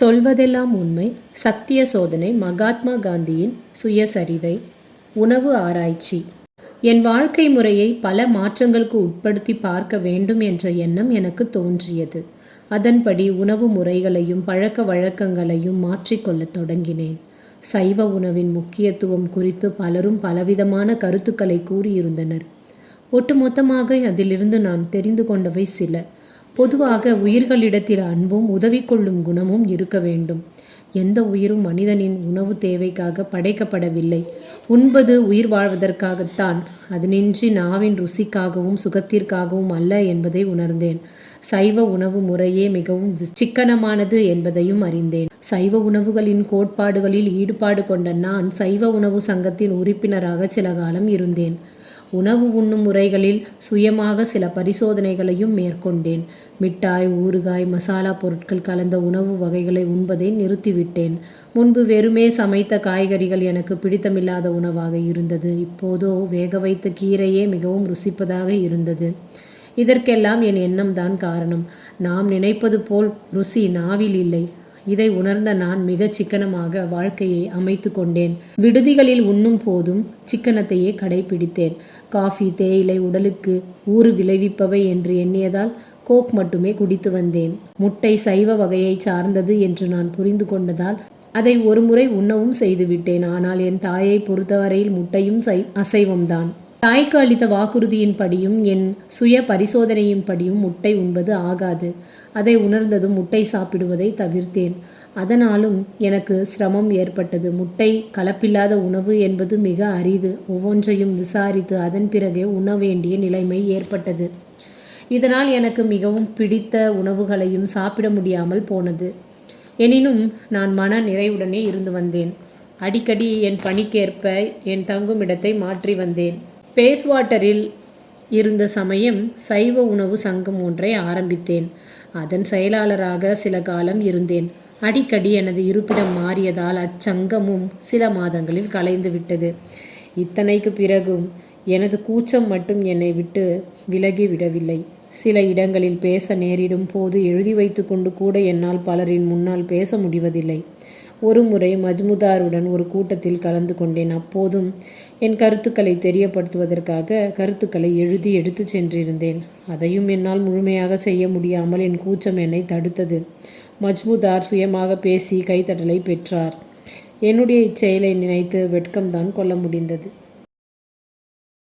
சொல்வதெல்லாம் உண்மை. சத்திய சோதனை மகாத்மா காந்தியின் சுயசரிதை. உணவு ஆராய்ச்சி. என் வாழ்க்கை முறையை பல மாற்றங்களுக்கு உட்படுத்தி பார்க்க வேண்டும் என்ற எண்ணம் எனக்கு தோன்றியது. அதன்படி உணவு முறைகளையும் பழக்க வழக்கங்களையும் மாற்றிக்கொள்ளத் தொடங்கினேன். சைவ உணவின் முக்கியத்துவம் குறித்து பலரும் பலவிதமான கருத்துக்களை கூறியிருந்தனர். ஒட்டுமொத்தமாக அதிலிருந்து நான் தெரிந்து கொண்டவை சில. பொதுவாக உயிர்களிடத்தில் அன்பும் உதவி கொள்ளும் குணமும் இருக்க வேண்டும். எந்த உயிரும் மனிதனின் உணவு தேவைக்காக படைக்கப்படவில்லை. உண்பது உயிர் வாழ்வதற்காகத்தான். அதனின்றி நாவின் ருசிக்காகவும் சுகத்திற்காகவும் அல்ல என்பதை உணர்ந்தேன். சைவ உணவு முறையே மிகவும் சிக்கனமானது என்பதையும் அறிந்தேன். சைவ உணவுகளின் கோட்பாடுகளில் ஈடுபாடு கொண்ட நான் சைவ உணவு சங்கத்தின் உறுப்பினராக சில காலம் இருந்தேன். உணவு உண்ணும் முறைகளில் சுயமாக சில பரிசோதனைகளையும் மேற்கொண்டேன். மிட்டாய் ஊறுகாய் மசாலா பொருட்கள் கலந்த உணவு வகைகளை உண்பதை நிறுத்திவிட்டேன். முன்பு வெறுமே சமைத்த காய்கறிகள் எனக்கு பிடித்தமில்லாத உணவாக இருந்தது. இப்போதோ வேக வைத்த கீரையே மிகவும் ருசிப்பதாக இருந்தது. இதற்கெல்லாம் என் எண்ணம்தான் காரணம். நாம் நினைப்பது போல் ருசி நாவில் இல்லை. இதை உணர்ந்த நான் மிகச் சிக்கனமாக வாழ்க்கையை அமைத்து கொண்டேன். விடுதிகளில் உண்ணும் போதும் சிக்கனத்தையே கடைபிடித்தேன். காஃபி தேயிலை உடலுக்கு ஊறு விளைவிப்பவை என்று எண்ணியதால் கோக் மட்டுமே குடித்து வந்தேன். முட்டை சைவ வகையை சார்ந்தது என்று நான் புரிந்து கொண்டதால் அதை ஒருமுறை உண்ணவும் செய்துவிட்டேன் ஆனால் என் தாயை பொறுத்தவரையில் முட்டையும் சை அசைவம்தான். தாய்க்கு அளித்த வாக்குறுதியின்படியும் என் சுய பரிசோதனையின் படியும் முட்டை உண்பது ஆகாது. அதை உணர்ந்ததும் முட்டை சாப்பிடுவதை தவிர்த்தேன். அதனாலும் எனக்கு சிரமம் ஏற்பட்டது. முட்டை கலப்பில்லாத உணவு என்பது மிக அரிது. ஒவ்வொன்றையும் விசாரித்து அதன் பிறகே உண்ண வேண்டிய நிலைமை ஏற்பட்டது. இதனால் எனக்கு மிகவும் பிடித்த உணவுகளையும் சாப்பிட முடியாமல் போனது. எனினும் நான் மன நிறைவுடனே இருந்து வந்தேன். அடிக்கடி என் பணிக்கேற்ப என் தங்கும் இடத்தை மாற்றி வந்தேன். பேஸ்வாட்டரில் இருந்த சமயம் சைவ உணவு சங்கம் ஒன்றை ஆரம்பித்தேன். அதன் செயலாளராக சில காலம் இருந்தேன். அடிக்கடி எனது இருப்பிடம் மாறியதால் அச்சங்கமும் சில மாதங்களில் கலைந்து விட்டது. இத்தனைக்கு பிறகும் எனது கூச்சம் மட்டும் என்னை விட்டு விலகி விடவில்லை. சில இடங்களில் பேச நேரிடும் போது எழுதி வைத்து கொண்டு கூட என்னால் பலரின் முன்னால் பேச முடிவதில்லை. ஒரு முறை மஜ்முதாருடன் ஒரு கூட்டத்தில் கலந்து கொண்டேன். அப்போதும் என் கருத்துக்களை தெரியப்படுத்துவதற்காக கருத்துக்களை எழுதி எடுத்து சென்றிருந்தேன். அதையும் என்னால் முழுமையாக செய்ய முடியாமல் என் கூச்சம் என்னை தடுத்தது. மஜ்முதார் சுயமாக பேசி கைத்தட்டலை பெற்றார். என்னுடைய இச்செயலை நினைத்து வெட்கம்தான் கொள்ள முடிந்தது.